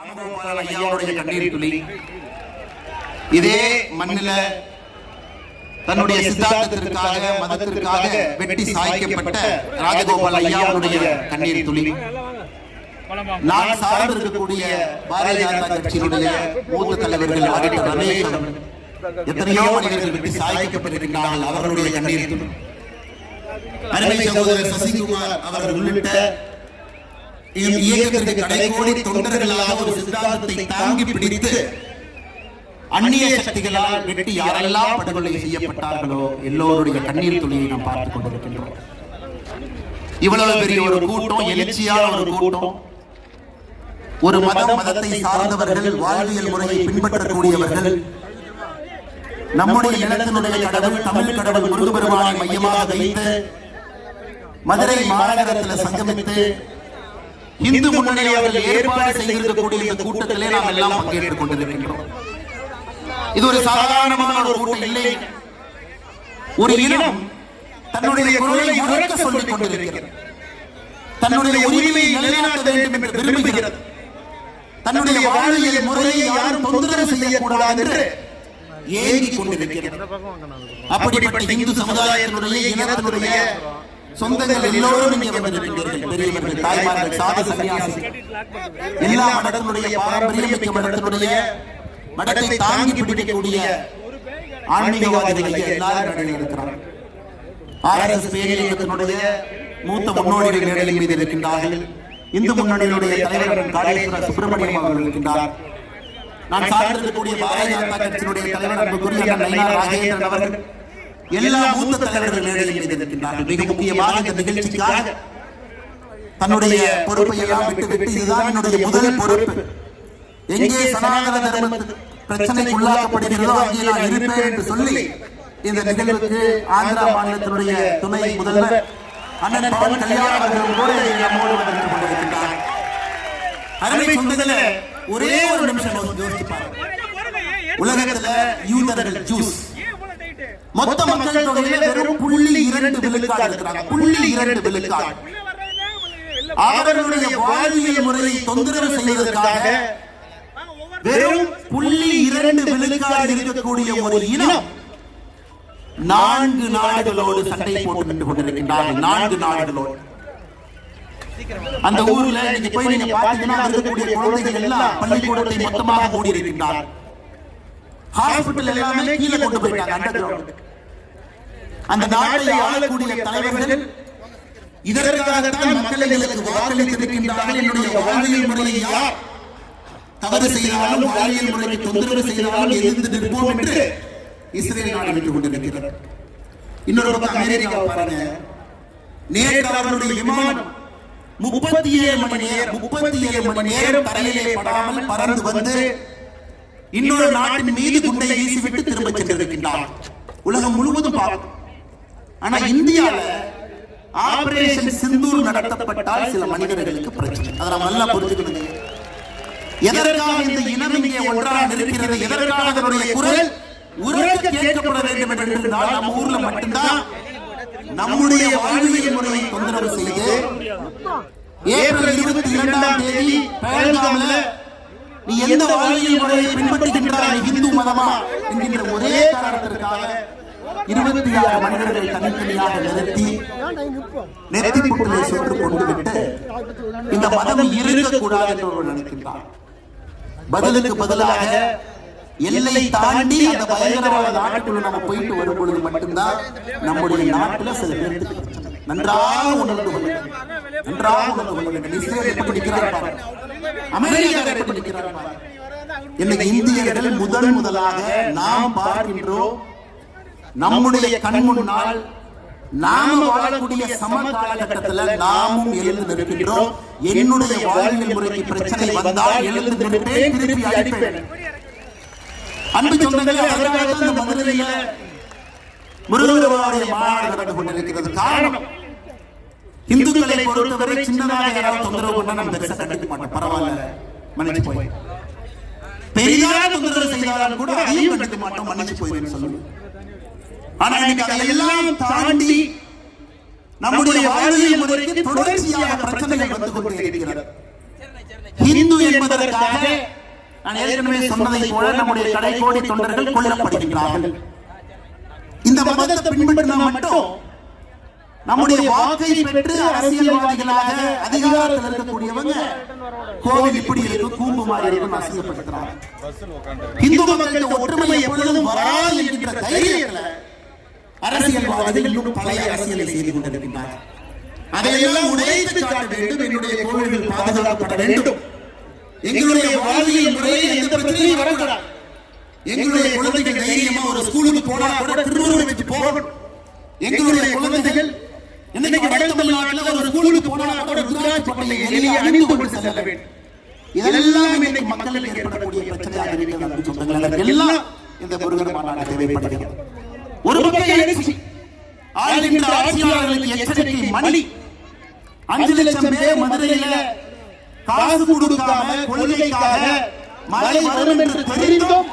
ராமகோபாலன் ஐயாவுடைய கண்ணீர் துளி இதே மண்ணில தன்னுடைய சித்தாந்தத்திற்காக மதத்திற்காக வெட்டி சாய்க்கப்பட்ட ராஜகோபால் ஐயாவுடைய கண்ணீர் துளி நான் சார்ந்திருக்கக்கூடிய பாரதிய ஜனதா கட்சியினுடைய மூத்த தலைவர்கள் ஆகிட்ட ரமேஷ் எத்தனையோ மனிதர்கள் வெட்டி சாய்க்கப்பட்டிருக்கிறார்கள் அவர்களுடைய கண்ணீர் துளி அருமை சகோதரர் சசிகுமார் அவர்கள் உள்ளிட்ட இயக்கத்திற்கு கடைகோடி தொண்டர்களாக ஒரு சித்தாந்தத்தை தாங்கி பிடித்து அந்நிய சக்திகளால் வெட்டி யாரெல்லாம் படுகொலை செய்யப்பட்டார்களோ எல்லோருடைய கண்ணீர் துளியை நாம் பார்த்துக் கொண்டிருக்கின்றோம். இவ்வளவு பெரிய ஒரு கூட்டம் எழுச்சியான ஒரு கூட்டம். ஒரு மதம் மதத்தை சார்ந்தவர்கள் வாழ்வியல் முறையை பின்பற்றக்கூடியவர்கள். நம்முடைய நிலத்தினுடைய கடவுள் தமிழ் கடவுள் முருகபெருமானை மையமாக வைத்து மதுரை மாநகரத்தில் சங்கமித்து இந்து முன்னணி அவர்கள் ஏற்பாடு செய்திருக்கக்கூடிய இந்த கூட்டத்திலே நாம் எல்லாம் பங்கேற்றுக் கொண்டிருக்கின்றோம் இது ஒரு சாதாரணமான ஒரு கூட்டம் இல்லை. ஒரு இனம் தன்னுடைய குரலை உறக்க சொல்லிக் கொண்டிருக்கிறது. தன்னுடைய உரிமையை நிலைநாட்ட வேண்டும் என்று விரும்புகிறது. தன்னுடைய வாழ்வியல் முறையை யாரும் தொந்தரவு செய்யக்கூடாது என்று ஏங்கிக் கொண்டிருக்கிறது. அப்படிப்பட்ட இந்து சமுதாயத்தினுடைய இனத்தினுடைய சொந்தங்கள் எல்லோரும் இங்கே வந்திருக்கின்றீர்கள் பெரியவர்கள் தாய்மார்கள் சாதி சன்னியாசி. எல்லா மடத்தினுடைய பாரம்பரியம் மிக்க மடத்தினுடைய மடத்தை தாங்கி பிடிக்கக்கூடிய ஆன்மீகவாதிகள் எல்லாரும் இருக்கிறார் ஆர்எஸ்எஸ் பேரியக்கத்தினுடைய மூத்த முன்னோடிகள் மேடலின் மீது இருக்கின்றார்கள். இந்து முன்னணியினுடைய தலைவர் காளேஸ்வர சுப்பிரமணியம் அவர்கள் இருக்கின்றார். நான் சார்ந்திருக்கக்கூடிய பாரதிய ஜனதா கட்சியினுடைய தலைவர் நயினார் ராஜேந்திரன் அவர்கள் எல்லா மூத்த தலைவர்கள் மேடையில் மீது இருக்கின்றார்கள் மிக முக்கியமாக இந்த நிகழ்ச்சிக்காக தன்னுடைய பொறுப்பை எல்லாம் விட்டு விட்டு இதுதான் என்னுடைய முதல் பொறுப்பு. எங்கே சனாதன தர்ம பிரச்சனைக்கு உள்ளாக்கப்படுகிறதோ அங்கே நான் இருப்பேன் என்று சொல்லி இந்த நிகழ்வுக்கு ஆந்திரா மாநிலத்தினுடைய துணை முதல்வர் அண்ணன் பவன் கல்யாண் அவர்கள் கூட நம்மோடு வந்து கொண்டிருக்கின்றார். அருமை சொந்தங்கள ஒரே ஒரு நிமிஷம் யோசிச்சு பாருங்க. உலகத்துல யூதர்கள் ஜூஸ். மொத்த மக்கள் தொகையில வெறும் புள்ளி இரண்டு விழுக்காடு இருக்கிறாங்க புள்ளி இரண்டு விழுக்காடு. அவர்களுடைய வாழ்வியல் முறையை தொந்தரவு செய்வதற்காக வெறும் புள்ளி இரண்டு விழுக்காடு இருக்கக்கூடிய ஒரு இனம் நான்கு நாடுகளோடு சண்டை போட்டு நின்று கொண்டிருக்கின்றார்கள். நான்கு நாடுகளோடு. அந்த ஊர்ல நீங்க போய் நீங்க பாத்தீங்கன்னா இருக்கக்கூடிய குழந்தைகள் எல்லாம் பள்ளிக்கூடத்தை மொத்தமாக மூடி இருக்கின்றார்கள் ஹாஸ்பிட்டல் எல்லாமே கீழே கொண்டு போயிட்டாங்க அண்டர் அந்த நாட்டை ஆளக்கூடிய தலைவர்கள் இதற்காகத்தான் மக்கள் எங்களுக்கு வாக்களித்திருக்கின்றார்கள் என்னுடைய வாழ்வியல் முறையை யார் தவறு செய்தாலும் வாழ்வியல் முறைக்கு தொந்தரவு செய்தாலும் எதிர்த்து நிற்போம் என்று இஸ்ரேல் நாடு நின்று கொண்டிருக்கிறது. இன்னொரு பக்கம் அமெரிக்கா பாருங்க. நேற்று அவர்களுடைய விமானம் முப்பத்தி ஏழு மணி நேரம் முப்பத்தி ஏழு மணி நேரம் தரையிலே படாமல் பறந்து வந்து இன்னொரு நாட்டின் மீது குண்டை வீசிவிட்டு திரும்ப சென்றிருக்கின்றார் உலகம் முழுவதும் பார்க்கும். ஆனா இந்தியால ஆபரேஷன் சிந்தூர் நடத்தப்பட்டால் சில மனிதர்களுக்கு பிரச்சனை. அதை நம்ம நல்லா புரிஞ்சுக்கணும் எதற்காக இந்த இனம் இங்கே ஒன்றாக இருக்கிறது எதற்காக அதனுடைய குரல் உறக்க கேட்கப்பட வேண்டும் என்று இருந்தால் நம்ம ஊர்ல மட்டும்தான் நம்முடைய வாழ்வியல் முறையை தொந்தரவு செய்து ஏப்ரல் இருபத்தி இரண்டாம் தேதி பஹல்காம்ல நீ எந்த வாழ்வியல் முறையை பின்பற்றுகின்றாய் இந்து மதமா என்கின்ற ஒரே காரணத்திற்காக இருபத்தி ஆறு மனிதர்களை தனித்தனியாக நிறுத்தி நெத்தி புட்டிலே சுட்டு கொண்டு விட்டு இந்த மதம் இருக்கக்கூடாது என்று ஒருவர் நினைக்கின்றார் பதிலுக்கு பதிலாக எல்லை தாண்டி அந்த பயங்கரவாத நாட்டுக்குள்ள நம்ம போயிட்டு வரும் பொழுது மட்டும்தான் நம்முடைய நாட்டுல சில பேருக்கு. நன்றாக உணர்ந்து கொள்ள வேண்டும். நன்றாக உணர்ந்து கொள்ள வேண்டும் இஸ்ரேல் எப்படி நிற்கிறார் பாருங்க. அமெரிக்கா எப்படி நிற்கிறார் பாருங்க. இன்னைக்கு இந்தியர்கள் முதன் முதலாக நாம் பார்க்கின்றோம் நம்முடைய கண் முன்னால் நாம வாழக்கூடிய சம காலகட்டத்தில் நாமும் எழுந்து நிற்கின்றோம் என்னுடைய வாழ்வியல் முறைக்கு பிரச்சனை வந்தால் எழுந்து நிற்பேன் திருப்பி அழைப்பேன் அன்பு சொந்தங்களே அதற்காக இந்த மதுரையில முருகருடைய மாநாடு நடந்து கொண்டிருக்கிறது காரணம் இந்துக்களை பொறுத்தவரை சின்னதாக யாராவது தொந்தரவு பண்ணா நம்ம பெருசா கண்டுக்க மாட்டோம். பரவாயில்ல. மன்னிச்சு போய் பெரிதாக தொந்தரவு செய்தாலும் கூட அதையும் கண்டுக்க மாட்டோம். மன்னிச்சு போயிருன்னு சொல்லுவோம். ஆனா இன்னைக்கு அதையெல்லாம் தாண்டி நம்முடைய வாழ்வியல் முறைக்கு தொடர்ச்சியாக பிரச்சனைகள் வந்து கொண்டே இருக்கிறது. ஹிந்து என்பதற்காக நான் ஏற்கனவே சொன்னதை போல நம்முடைய கடைக்கோடி தொண்டர்கள் கொல்லப்படுகின்றார்கள் இந்த மதத்தை பின்பற்றினா மட்டும் நம்முடைய வாக்கை பெற்று அரசியல்வாதிகளாக அதிகாரத்தில் இருக்கக்கூடியவங்க கோவில் இப்படி இருக்கு கூம்பு மாதிரி இருக்கும் அசிங்கப்படுத்துறாங்க. இந்து மக்களின் ஒற்றுமை எப்பொழுதும் வராது என்கின்ற தைரியத்துல அரசியல்வாதிகள் இன்னும் பழைய அரசியலை செய்து கொண்டிருக்கின்றார் அதையெல்லாம் உடைத்து காட்ட வேண்டும். என்னுடைய கோவில்கள் பாதுகாக்கப்பட வேண்டும். எங்களுடைய வாழ்வியல் முறையில் எந்த பிரச்சனையும் வரக்கூடாது. எங்களுடைய குழந்தைகள் தைரியமா ஒரு ஸ்கூலுக்கு போனா கூட திருவள்ளுவர் வச்சு போகணும். எங்களுடைய குழந்தைகள் தமிழ்நாட்டில் ஒரு ஸ்கூலுக்கு போனா கூட ருத்ராட்ச பள்ளியை எளிய அணிந்து கொண்டு செல்ல வேண்டும். இதெல்லாம் இன்னைக்கு மக்களுக்கு ஏற்படக்கூடிய பிரச்சனையாக இருக்கிறது சொந்தங்களே. அதற்கெல்லாம் இந்த முருகன் மாநாடு தேவைப்படுகிறது. ஒரு பக்கம் எழுச்சி. ஆளுகின்ற ஆட்சியாளர்களுக்கு எச்சரிக்கை மணி. அஞ்சு லட்சம் பேர் மதுரையில காசு கொடுக்காம கொள்கைக்காக மழை வரும் என்று தெரிந்தும்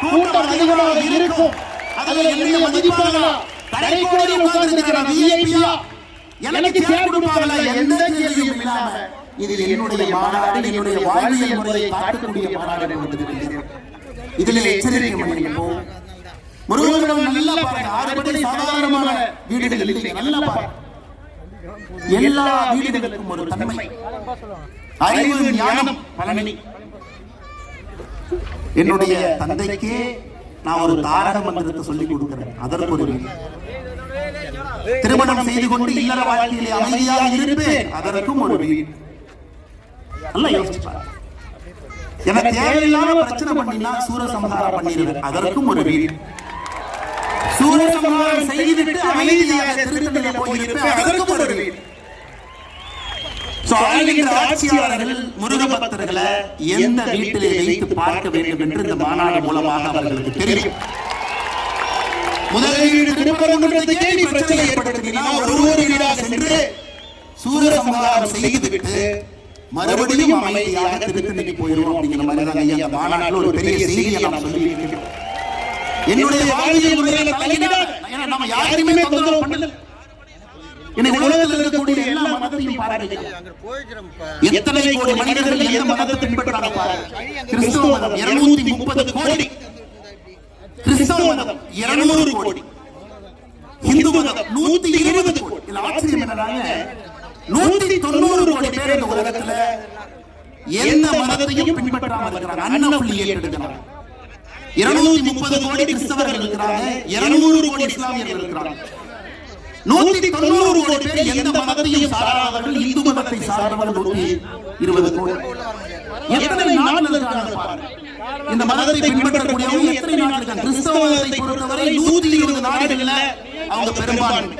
கூட்டம் அதிகமாக இருக்கும். அதுல என்னைய மதிப்பாங்களா கடைக்கோடி உட்கார்ந்திருக்கிற விஐபியா எனக்கு சேர் கொடுப்பாங்களா எந்த கேள்வியும் இல்லாம இது என்னுடைய மாநாடு என்னுடைய வாழ்வியல் முறையை காட்டக்கூடிய மாநாடு வந்திருக்கிறேன். இதில் எச்சரிக்கை பண்ணிப்போம் முருகனிடம் நல்லா பாருங்க ஆறுபடி சாதாரணமான வீடுகள் இல்லை நல்லா பாருங்க எல்லா வீடுகளுக்கும் ஒரு தன்மை. அறிவு ஞானம் பலனி. என்னுடைய தந்தைக்கே நான் ஒரு தாரக மந்திரத்தை சொல்லிக் கொடுக்கிறேன். அதற்கு ஒரு. திருமணம் செய்து கொண்டு இல்லற வாழ்க்கையிலே அமைதியாக இருப்பேன். அதற்கும் ஒரு வீடு. நல்லா யோசிச்சு எனக்கு தேவையில்லாத பிரச்சனை பண்ணினா சூரசம்ஹாரம் பண்ணிடுவேன். அதற்கும் ஒரு வீடு. சூரசம்ஹாரம் செய்துவிட்டு அமைதியாக திருத்தணில போயிருப்பேன். அதற்கும் ஒரு வீடு. ஆட்சியாளர்கள் முருகபக்தர்களை எந்த வீட்டிலே வைத்து பார்க்க வேண்டும் என்று இந்த மாநாடு மூலமாக அவர்களுக்கு தெரியும். முதலீடு திருப்பரங்குன்றத்துக்கே நீ பிரச்சனை ஏற்படுத்தினா ஒரு ஒரு வீடா சென்று சூரசம்ஹாரம் செய்துவிட்டு மறுபடியும் அமைதியாக திருத்தணிக்கு போயிடுவோம் அப்படிங்கிற மாதிரி தான் ஐயா. மாநாட்டில் ஒரு பெரிய செய்தியை என்னுடைய வாழ்வியல் முறையில நம்ம யாருமே தொந்தரவு பண்ணல. என்னை உலகத்தில் இருக்கக்கூடிய எல்லா மதத்தையும் பாருங்க எத்தனை கோடி மனிதர்கள் எந்த மதத்தை பின்பற்றாங்க கிறிஸ்துவ மதம் இருநூத்தி முப்பது கோடி. கிறிஸ்தவ மதம் இருநூறு கோடி. இந்து மதம் நூத்தி இருபது கோடி. இதுல ஆச்சரியம் நூத்தி தொண்ணூறு கோடி பேர் இந்த உலகத்துல எந்த மதத்தையும் பின்பற்றாமல் இருக்கிறாங்க. அன்னப்புள்ளியை எடுக்கிறாங்க. இருநூத்தி முப்பது கோடி கிறிஸ்தவர்கள் இருக்கிறாங்க. இருநூறு கோடி இஸ்லாமியர்கள் இருக்கிறாங்க. நூத்தி தொண்ணூறு கோடி பேர் எந்த மதத்தையும் சாராதவர்கள் இந்து மதத்தை சார்ந்தவர்கள் நூத்தி இருபது கோடி. எத்தனை நாடுகள் இருக்காங்க பாருங்க. இந்த மதத்தை பின்பற்றக்கூடியவங்க எத்தனை நாடு இருக்காங்க கிறிஸ்தவ மதத்தை பொறுத்தவரை நூத்தி இருபது நாடுகள்ல அவங்க பெரும்பான்மை.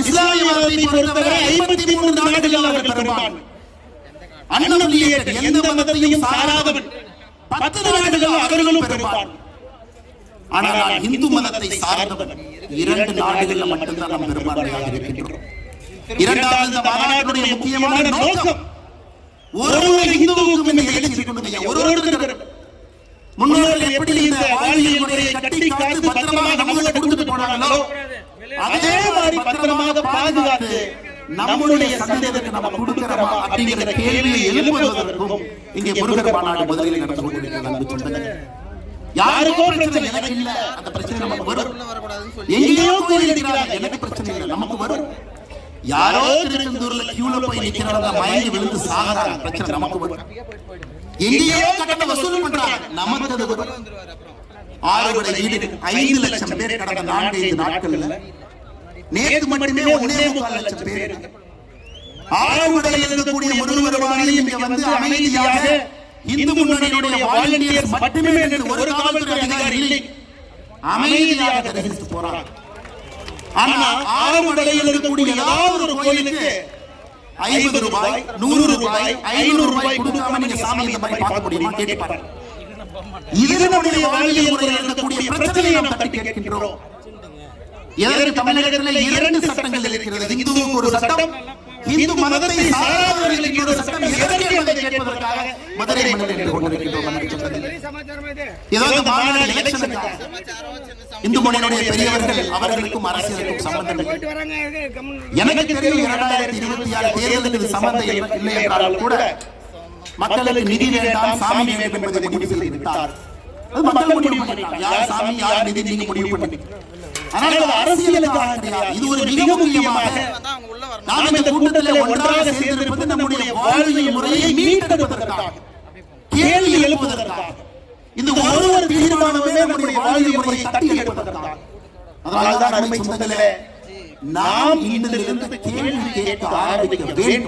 இஸ்லாமிய மதத்தை பொறுத்தவரை ஐம்பத்தி மூணு நாடுகள் அவர் பெரும்பான்மை. அண்ணன் எந்த மதத்தையும் சாராதவன். பத்து நாடுகள் அவர்களும் பெரும்பான்மை. ஆனால் நான் இந்து மதத்தை சார்ந்தவன் இரண்டு நாடுகள்ல மட்டும்தான் நாம் பெரும்பான்மையாக இருக்கின்றோம் இரண்டாவது இந்த மாநாட்டுடைய முக்கியமான நோக்கம். ஒரு ஒரு இந்துவுக்கும் இந்த கொண்டு ஒரு ஒருத்தர் முன்னோர்கள் எப்படி இந்த வாழ்வியல் முறையை கட்டி காத்து பத்திரமாக நம்மளை கொடுத்துட்டு போனாங்களோ அதே மாதிரி பத்திரமாக பாதுகாத்து நம்முடைய சந்தேகத்துக்கு நம்ம கொடுக்கிறோமா அப்படிங்கிற கேள்வியை எழுப்புவதற்கும் இங்கே முருகர் மாநாடு முதலில் நடந்து கொண்டிருக்கிறது. யாருக்கோ பிரச்சனை எனக்கு இல்ல. அந்த பிரச்சனை நமக்கு வரும். எங்கேயோ கோயில் இருக்கிறாங்க எனக்கு பிரச்சனை இல்லை. நமக்கு வரும். யாரோ திருச்செந்தூர்ல கியூல போய் நிக்கிறவங்க மயங்கி விழுந்து சாகறாங்க பிரச்சனை நமக்கு வரும். எங்கேயோ கட்டண வசூல் பண்றாங்க. நமக்கு அது வரும் ஆறுபடை வீடு. ஐந்து லட்சம் பேர் கடந்த நான்கு ஐந்து நாட்கள்ல நேற்று மட்டுமே ஒன்னே முக்கால் லட்சம் பேர். ஆறுபடையில் இருக்கக்கூடிய ஒருவருமானையும் இங்க வந்து அமைதியாக இந்து முன்னணியினுடைய வாலண்டியர் மட்டுமே என்று ஒரு காவல்துறை அதிகாரி இல்லை. அமைதியாக தரிசித்து போறாங்க. ஆனால் ஆறுபடையில் இருக்கக்கூடிய ஏதாவது ஒரு கோயிலுக்கு ஐம்பது ரூபாய் நூறு ரூபாய் ஐநூறு ரூபாய் கொடுக்காம நீங்க சாமி இந்த மாதிரி பார்க்க முடியுமா கேட்டு பாருங்க இது நம்முடைய வாழ்வியல் முறையில் இருக்கக்கூடிய பிரச்சனையை நாம் தட்டி கேட்கின்றோம். இதற்கு தமிழகத்தில் இரண்டு சட்டங்கள் இருக்கிறது. இந்துவுக்கு ஒரு சட்டம் இந்து மதத்தை சாராதவர்களுக்கு ஒரு சட்டம். எதற்கு என்பதை கேட்பதற்காக மதுரை மண்ணில் நின்று கொண்டிருக்கின்றோம். அன்பு சொந்தங்களே. ஏதோ இந்த மாநாடு எலெக்ஷனுக்காக இந்து மொழியினுடைய பெரியவர்கள் அவர்களுக்கும் அரசியலுக்கும் சம்பந்தம். எனக்கு தெரியும் இரண்டாயிரத்தி இருபத்தி ஆறு தேர்தலுக்கு சம்பந்தம் இல்லை என்றாலும் கூட மக்களுக்கு நிதி வேண்டாம் சாமி வேண்டும் என்பதை முடிவு செய்து விட்டார் மக்கள் முடிவு பண்ணிட்டாங்க. யார் சாமி யார் நிதி நீங்க முடிவு பண்ணி ஆனால் அரசியலுக்காக கிடையாது. இது ஒரு மிக முக்கியமாக நாம் இந்த கூட்டத்தில் ஒன்றாக சேர்ந்திருப்பது நம்முடைய வாழ்வியல் முறையை மீட்டெடுப்பதற்காக கேள்வி எழுப்புவதற்காக. இந்த ஒரு ஒரு தீர்மானமே நம்முடைய வாழ்வியல் முறையை தட்டி எழுப்பதற்காக அதனால்தான் அருமை சொந்தங்களே நாம் இன்றிலிருந்து கேள்வி கேட்க ஆரம்பிக்க வேண்டும்.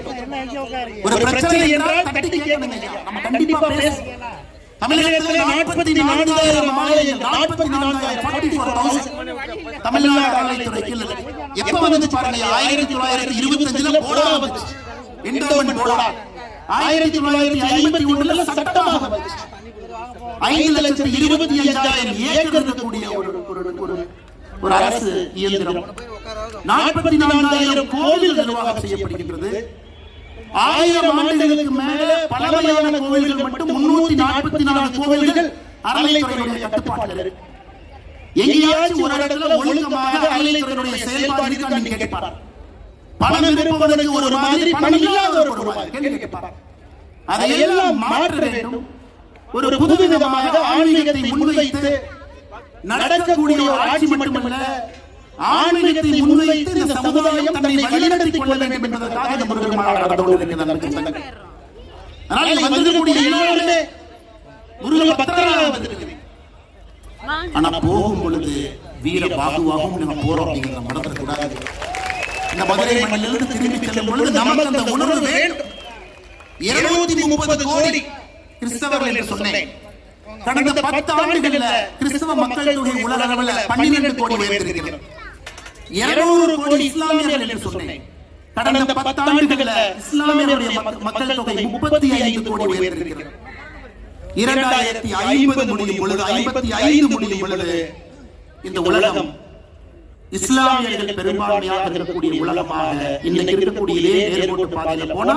ஒரு பிரச்சனை என்றால் தட்டி கேட்கணும் நம்ம கண்டிப்பா பேச தமிழகத்தில் நாற்பத்தி நான்காயிரம் நாற்பத்தி நான்காயிரம் ஃபார்ட்டி ஃபோர் தௌசண்ட் தமிழ்நாடு எப்ப வந்து பாருங்க ஆயிரத்தி தொள்ளாயிரத்தி இருபத்தி அஞ்சுல போடா வந்துச்சு. எண்டோமெண்ட் போடா. ஆயிரத்தி தொள்ளாயிரத்தி ஐம்பத்தி ஒண்ணுல சட்டமாக வந்துச்சு. ஐந்து லட்சத்தி இருபத்தி அஞ்சாயிரம் ஏக்கர் இருக்கக்கூடிய ஒரு ஒரு- அரசு இயந்திரம். நாற்பத்தி நான்காயிரம் கோவில் நிர்வாகம் செய்யப்படுகின்றது. ஆயிரம் ஆண்டுகளுக்கு மேல பல வகையான கோவில்கள் மட்டும் முன்னூத்தி நாற்பத்தி நாலு கோவில்கள் அறநிலைத்துறையுடைய கட்டுப்பாட்டில் இருக்கு. எங்கேயாச்சும் ஒரு இடத்துல ஒழுக்கமாக அறநிலைத்துறையுடைய செயல்பாடு இருக்கான்னு கேட்பார்? பணம் இருப்பவனுக்கு ஒரு மாதிரி பணம் இல்லாத ஒரு மாதிரி. கேட்பார்? அதையெல்லாம் மாற்ற வேண்டும். ஒரு புது விதமாக ஆன்மீகத்தை முன்வைத்து நடக்கக்கூடிய ஒரு ஆட்சி மட்டுமல்ல ஆன்மீகத்தை முன்வைத்து இந்த சமுதாயம் தன்னை வழிநடத்திக் கொள்ள வேண்டும் என்பதற்காக இந்த முருகன் மாநாடு. அதனால வந்திருக்கக்கூடிய எல்லோருமே முருகன் பக்தராக வந்திருக்கிறேன் ஆனா போகும் பொழுது வீர பாகுவாகவும் நம்ம போறோம் அப்படிங்கிறத மறந்துடக்கூடாது இந்த மதுரை மண்ணிலிருந்து திரும்பி செல்லும் பொழுது நமக்கு அந்த உணர்வு வேண்டும் இருநூத்தி முப்பது கோடி கிறிஸ்தவர்கள் என்று சொன்னேன். கடந்த பத்து ஆண்டுகள்ல கிறிஸ்தவ மக்கள் தொகை உலக அளவில் பன்னிரண்டு கோடி உயர்ந்திருக்கிறது இருநூறு கோடி இஸ்லாமியர்கள் என்று சொன்னேன். கடந்த பத்து ஆண்டுகள்ல இஸ்லாமியருடைய மக்க- மக்கள் தொகை முப்பத்தி ஐந்து கோடி உயர்ந்திருக்கிறது இரண்டாயிரத்தி ஐம்பது முடியும் பொழுது ஐம்பத்தி ஐந்து முடியும் பொழுது இந்த உலகம் இஸ்லாமியர்கள் பெரும்பான்மையாக இருக்கக்கூடிய உலகமாக இன்னைக்கு இருக்கக்கூடிய இதே நேர்கோட்டு பாதையில போனா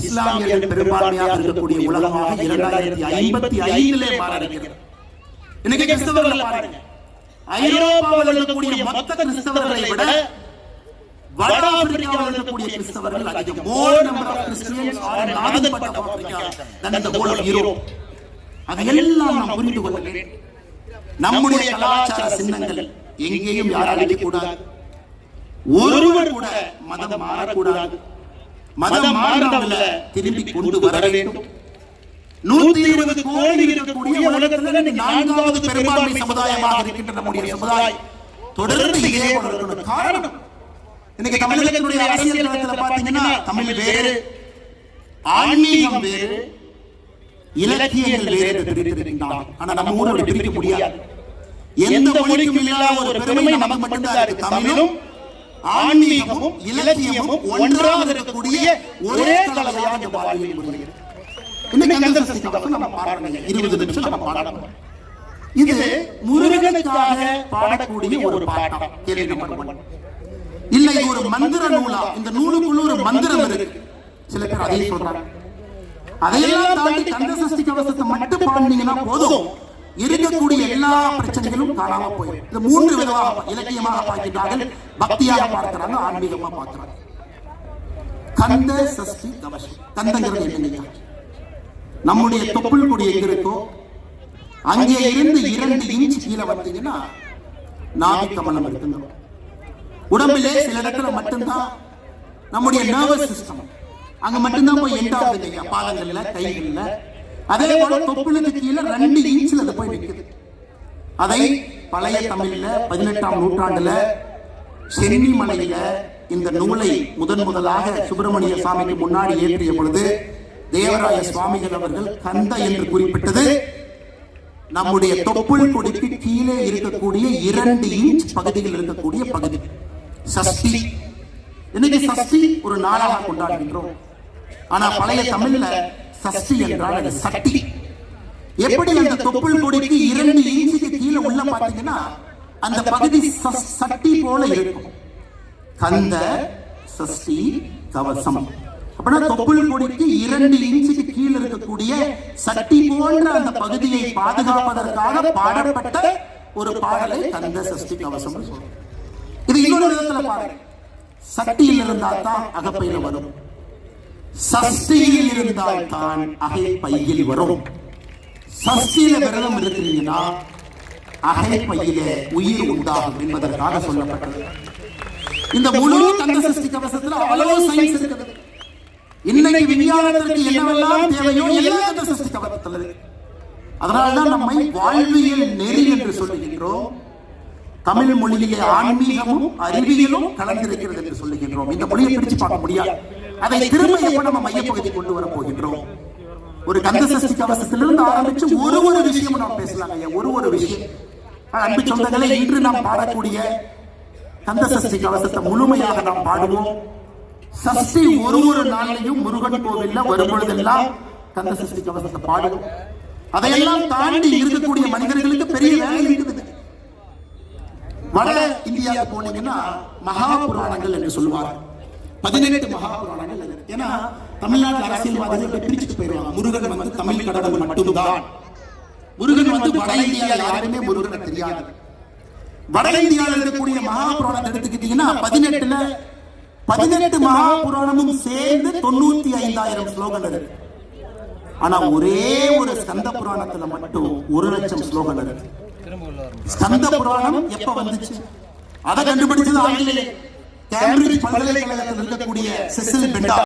இஸ்லாமியர்கள் பெரும்பான்மையாக இருக்கக்கூடிய உலகமாக இரண்டாயிரத்தி ஐம்பத்தி ஐந்திலே மாற இருக்கிறது. இன்னைக்கு கிறிஸ்தவர்களை பாருங்க. ஐரோப்பாவில் இருக்கக்கூடிய மொத்த கிறிஸ்தவர்களை விட வட ஆப்பிரிக்காவில் இருக்கக்கூடிய கிறிஸ்தவர்கள் அதிகம். more number of Christians are in northern part of Africa than in the whole of Europe. அதையெல்லாம் நாம் புரிந்து கொள்ள வேண்டும். நம்முடைய கலாச்சார சின்னங்கள் எங்கேயும் யாரும் அழிக்கக்கூடாது. ஒருவர் கூட மதம் மாறக்கூடாது. மதம் மாறினவங்கள திரும்பி கொண்டு வர வேண்டும். நூத்தி இருபது கோடி இருக்கக்கூடிய உலகத்தில் நான்காவது பெரும்பான்மை சமுதாயமாக இருக்கின்ற நம்முடைய சமுதாயம். தொடர்ந்து இதே. காரணம். இன்னைக்கு தமிழகத்தினுடைய அரசியல் களத்துல பாத்தீங்கன்னா தமிழ் வேறு ஆன்மீகம் வேறு இலக்கியங்கள் வேறு பிரித்திருக்கின்றான் ஆனா நம்ம ஊரை அப்படி பிரிக்க முடியாது. எந்த மொழிக்கும் இல்லாத ஒரு பெருமை நமக்கு மட்டும்தான் இருக்கு தமிழும் ஆன்மீகமும் இலக்கியமும் ஒன்றாக இருக்கக்கூடிய ஒரே இந்த வாழ்வில் புரிகிறது இன்னைக்கு அந்த சஷ்டி கவசம் நம்ம பாடணும். இருபது நிமிஷம் நம்ம பாடணும். இது முருகனுக்காக பாடக்கூடிய ஒரு பாட்டம் இல்லை ஒரு மந்திர நூலா. இந்த நூலுக்குள்ள ஒரு மந்திரம் இருக்கு. சில பேர் அதையும் சொல்றாங்க. அதையெல்லாம் தாண்டி கந்த சஷ்டி கவசத்தை மட்டும் பாடினீங்கன்னா போதும். இருக்கக்கூடிய எல்லா பிரச்சனைகளும் காணாம போயிடும். இது மூன்று விதமாக இலக்கியமாக பார்க்கிறார்கள் பக்தியாக பார்க்கிறாங்க ஆன்மீகமா பார்க்கிறாங்க. கந்த சஷ்டி கவசம் கந்தங்கிறது என்னங்க நம்முடைய தொப்புள் கொடி எங்க இருக்கோ அங்கே இருந்து இரண்டு இன்ச் கீழே வந்தீங்கன்னா நாபி கமலம் இருக்குங்க. உடம்பிலே சில இடத்துல மட்டும்தான் நம்முடைய நர்வஸ் சிஸ்டம் அங்க மட்டும்தான் போய் எண்ட் ஆகுது இல்லையா பாதங்கள்ல கைகள்ல அதே போல தொப்புளுக்கு கீழே ரெண்டு இன்ச்ல அது போய் நிக்குது அதை பழைய தமிழ்ல பதினெட்டாம் நூற்றாண்டுல சென்னிமலையில இந்த நூலை முதன் முதலாக சுப்பிரமணிய சுவாமிக்கு முன்னாடி ஏற்றிய பொழுது தேவராய சுவாமிகள் அவர்கள் கந்த என்று குறிப்பிட்டது நம்முடைய தொப்புள் கொடிக்கு கீழே இருக்கக்கூடிய இரண்டு இன்ச் பகுதியில் இருக்கக்கூடிய பகுதி. சஷ்டி. இன்னைக்கு சஷ்டி ஒரு நாளாக கொண்டாடுகின்றோம். ஆனா பழைய தமிழ்ல சஷ்டி என்றால் அது சட்டி. எப்படி அந்த தொப்புள் கொடிக்கு இரண்டு இன்ச்சுக்கு கீழே உள்ள பாத்தீங்கன்னா அந்த பகுதி ச- சட்டி போல இருக்கும். கந்த சஷ்டி கவசம். அப்படின்னா தொப்புள் கொடிக்கு இரண்டு இன்ச்சுக்கு கீழே இருக்கக்கூடிய சட்டி போன்ற அந்த பகுதியை பாதுகாப்பதற்காக பாடப்பட்ட ஒரு பாடலை கந்த சஷ்டி கவசம் சொல்றோம். இது இன்னொரு விதத்துல பாருங்க. சட்டியில் இருந்தா தான் அகப்பையில வரும். சஷ்டியில் இருந்தால் தான் அகை பையில் வரும். சஷ்டியில விரதம் இருக்கிறீங்கன்னா அகை பையில உயிர் உண்டாகும் என்பதற்காக சொல்லப்பட்டது. இந்த முழு கந்த சஷ்டி கவசத்துல அவ்வளவு சயின்ஸ் இருக்குது. இன்னைக்கு விஞ்ஞானத்திற்கு என்னவெல்லாம் தேவையோ எல்லாம் கந்த சஷ்டி கவசத்தில் அதனால்தான் நம்மை வாழ்வியல் நெறி என்று சொல்லுகின்றோம். தமிழ் மொழியிலே ஆன்மீகமும் அறிவியலும் கலந்திருக்கிறது என்று சொல்லுகின்றோம். இந்த மொழியை பிரிச்சு பார்க்க முடியாது. அதை திரும்ப எப்ப நம்ம மையப்பகுதி கொண்டு வர போகின்றோம். ஒரு கந்த சஷ்டி கவசத்திலிருந்து ஆரம்பிச்சு ஒரு ஒரு விஷயமும் நாம் பேசலாம் ஐயா ஒரு ஒரு விஷயம். அன்பு சொந்தங்களே இன்று நாம் பாடக்கூடிய கந்த சஷ்டி கவசத்தை முழுமையாக நாம் பாடுவோம். சஷ்டி ஒரு ஒரு நாளையும் முருகன் கோவில்ல வரும்பொழுதெல்லாம் கந்த சஷ்டி கவசத்தை பாடுவோம். அதையெல்லாம் தாண்டி இருக்கக்கூடிய மனிதர்களுக்கு பெரிய வேலை இருக்குது. வட இந்தியாவுக்கு போனீங்கன்னா மகா புராணங்கள் என்று சொல்லுவாங்க. பதினெட்டு மகா புராணங்கள் தமிழ்நாட்டு அரசியல்வாதிகள் பிரிச்சுட்டு போயிருவாங்க முருகன் வந்து தமிழ் கடவுள் மட்டும்தான். முருகன் வந்து வட இந்தியாவில் யாருமே முருகனை தெரியாது. வட இந்தியாவில் இருக்கக்கூடிய மகா புராணத்தை எடுத்துக்கிட்டீங்கன்னா பதினெட்டுல பதினெட்டு மகா புராணமும் சேர்ந்து தொண்ணூத்தி ஐந்தாயிரம் ஸ்லோகங்கள் இருக்கு. ஆனா ஒரே ஒரு ஸ்கந்த புராணத்துல மட்டும் ஒரு லட்சம் ஸ்லோகங்கள் இருக்கு. ஸ்கந்த புராணம் எப்ப வந்துச்சு? அதை கண்டுபிடிச்சது ஆங்கிலேயே கேம்பிரிட்ஜ் பல்கலைக்கழகத்தில் இருக்கக்கூடிய செசில் பெண்டா